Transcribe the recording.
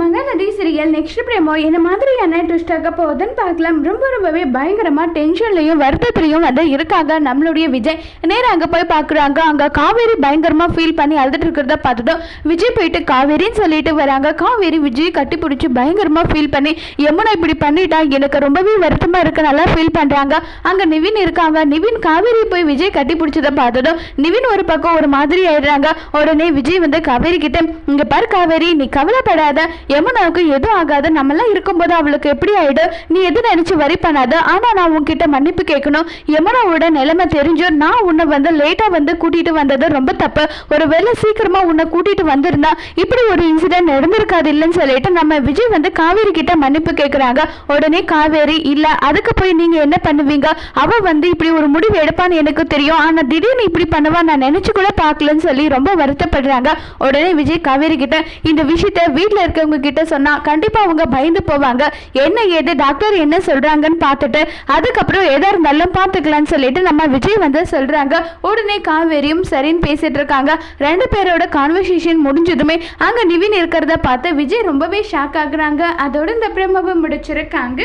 Mahanadi serial next பிரேமோ என்ன மாதிரியான twist ஆக போகுதுன்னு பார்க்கலாம். ரொம்ப ரொம்பவே பயங்கரமாக டென்ஷன்லையும் வருத்தத்துலையும் வந்து இருக்காங்க நம்மளுடைய விஜய். நேரம் அங்கே போய் பார்க்குறாங்க. அங்கே காவேரி பயங்கரமாக ஃபீல் பண்ணி அழுதுட்டு இருக்கிறத பார்த்துட்டோம் விஜய் போயிட்டு காவேரின்னு சொல்லிட்டு வராங்க. காவேரி விஜய் கட்டி பிடிச்சி பயங்கரமாக ஃபீல் பண்ணி யமுனா இப்படி பண்ணிட்டா? எனக்கு ரொம்பவே வருத்தமாக இருக்கு. நல்லா ஃபீல் பண்ணுறாங்க அங்கே நிவின் இருக்காங்க. நிவின் காவேரி போய் விஜய் கட்டி பிடிச்சதை பார்த்ததும் நிவின் ஒரு பக்கம் ஒரு மாதிரி ஆயிடுறாங்க. உடனே விஜய் வந்து காவேரி கிட்ட இங்கே பார் காவேரி நீ கவலைப்படாத. யமுனாவுக்கு எதுவும் ஆகாது. நம்மளாம் இருக்கும்போது அவளுக்கு எப்படி ஆயிடும் நீ எது நினைச்சு வரி பண்ணாத. ஆனா நான் உன்கிட்ட மன்னிப்பு கேட்கணும். யமுனாவோட நிலைமை தெரிஞ்சும் நான் உன்னை வந்து லேட்டா வந்து கூட்டிட்டு வந்தது ரொம்ப தப்பு. ஒருவேளை சீக்கிரமா உன்னை கூட்டிட்டு வந்திருந்தா இப்படி ஒரு இன்சிடென்ட் நடந்திருக்காது இல்லைன்னு சொல்லிட்டு நம்ம விஜய் வந்து காவேரி கிட்ட மன்னிப்பு கேட்குறாங்க உடனே காவேரி இல்ல அதுக்கு போய் நீங்க என்ன பண்ணுவீங்க? அவ வந்து இப்படி ஒரு முடிவு எடுப்பான்னு எனக்கு தெரியும். ஆனா திடீர்னு இப்படி பண்ணுவா நான் நினைச்சு கூட பார்க்கலன்னு சொல்லி ரொம்ப வருத்தப்படுறாங்க. உடனே விஜய் காவேரி கிட்ட இந்த விஷயத்த இருக்க உங்ககிட்ட கிட்ட சொன்னா கண்டிப்பா அவங்க பயந்து போவாங்க. என்ன ஏது டாக்டர் என்ன சொல்றாங்கன்னு பார்த்துட்டு அதுக்கப்புறம் எதா இருந்தாலும் பார்த்துக்கலாம்னு சொல்லிட்டு நம்ம விஜய் வந்து சொல்றாங்க. உடனே காவேரியும் சரின்னு பேசிட்டு இருக்காங்க. ரெண்டு பேரோட கான்வர்சேஷன் முடிஞ்சதுமே அங்க நிவின் இருக்கிறத பார்த்து விஜய் ரொம்பவே ஷாக் ஆகுறாங்க. அதோட இந்த பிரமவை முடிச்சிருக்காங்க.